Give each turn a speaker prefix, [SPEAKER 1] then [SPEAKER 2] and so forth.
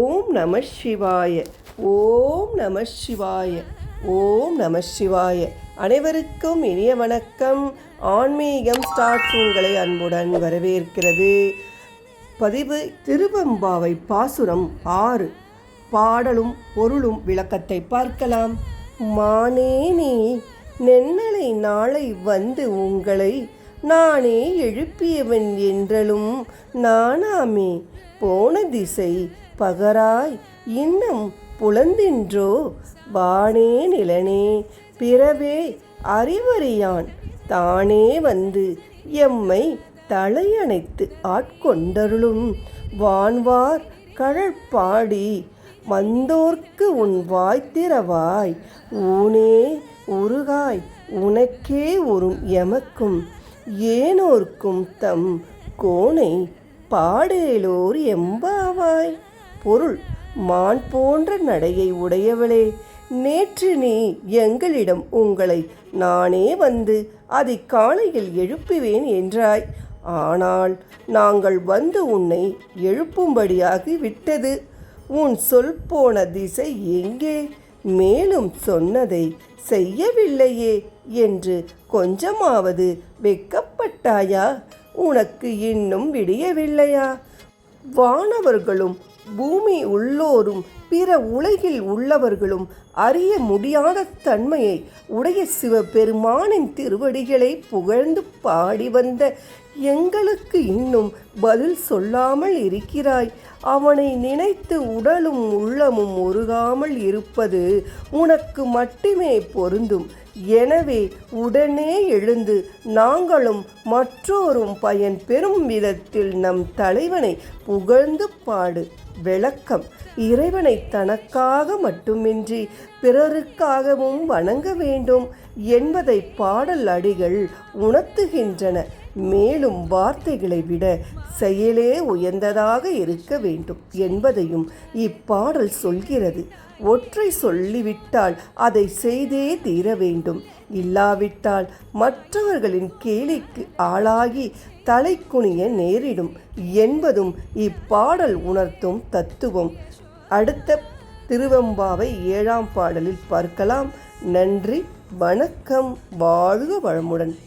[SPEAKER 1] ஓம் நம சிவாய ஓம் நம சிவாய ஓம் நம சிவாய. அனைவருக்கும் இனிய வணக்கம். ஆன்மீகம் ஸ்டார்ட் உங்களை அன்புடன் வரவேற்கிறது. பதிவு திருவம்பாவை பாசுரம் ஆறு. பாடலும் பொருளும் விளக்கத்தை பார்க்கலாம். மானே நீ நென்னலை நாளை வந்து உங்களை நானே எழுப்பியவன் என்றலும் நானாமே போன திசை பகராய் இன்னும் புலந்தின்றோ? வானே நிலனே பிறவே அறிவறியான். தானே வந்து எம்மை தலையணைத்து ஆட்கொண்டருளும். வான்வார் கழற்பாடி வந்தோர்க்கு உன் வாய்த்திரவாய் ஊனே உருகாய் உனக்கே உறும் எமக்கும். ஏனோர்க்கும் தம் கோணை பாடேலோர் எம்பாவாய். பொருள் மான் போன்ற நடையை உடையவளே. நேற்று நீ எங்களிடம் உங்களை நானே வந்து அதை காலையில் எழுப்புவேன் என்றாய். ஆனால் நாங்கள் வந்து உன்னை எழுப்பும்படியாகி விட்டது. உன் சொல் போன திசை எங்கே? மேலும் சொன்னதை செய்யவில்லையே என்று கொஞ்சமாவது வெக்கப்பட்டாயா உனக்கு இன்னும் விடியவில்லையா? வானவர்களும் பூமி உள்ளோரும் பிற உலகில் உள்ளவர்களும் அறிய முடியாத தன்மையை உடைய சிவபெருமானின் திருவடிகளை புகழ்ந்து பாடி வந்த எங்களுக்கு இன்னும் பதில் சொல்லாமல் இருக்கிறாய். அவனை நினைத்து உடலும் உள்ளமும் உருகாமல் இருப்பது உனக்கு மட்டுமே பொருந்தும். எனவே உடனே எழுந்து நாங்களும் மற்றோரும் பயன் பெறும் விதத்தில் நம் தலைவனை புகழ்ந்து பாடு. விளக்கம். இறைவனை தனக்காக மட்டுமின்றி பிறருக்காகவும் வணங்க வேண்டும் என்பதை பாடல் அடிகள் உணர்த்துகின்றன. மேலும் வார்த்தைகளை விட செயலே உயர்ந்ததாக இருக்க வேண்டும் என்பதையும் இப்பாடல் சொல்கிறது. ஒற்றை சொல்லிவிட்டால் அதை செய்தே தீர வேண்டும். இல்லாவிட்டால் மற்றவர்களின் கேலிக்கு ஆளாகி தலைக்குனிய நேரிடும் என்பதும் இப்பாடல் உணர்த்தும் தத்துவம். அடுத்த திருவம்பாவை ஏழாம் பாடலில் பார்க்கலாம். நன்றி வணக்கம் வாழ்க வளமுடன்.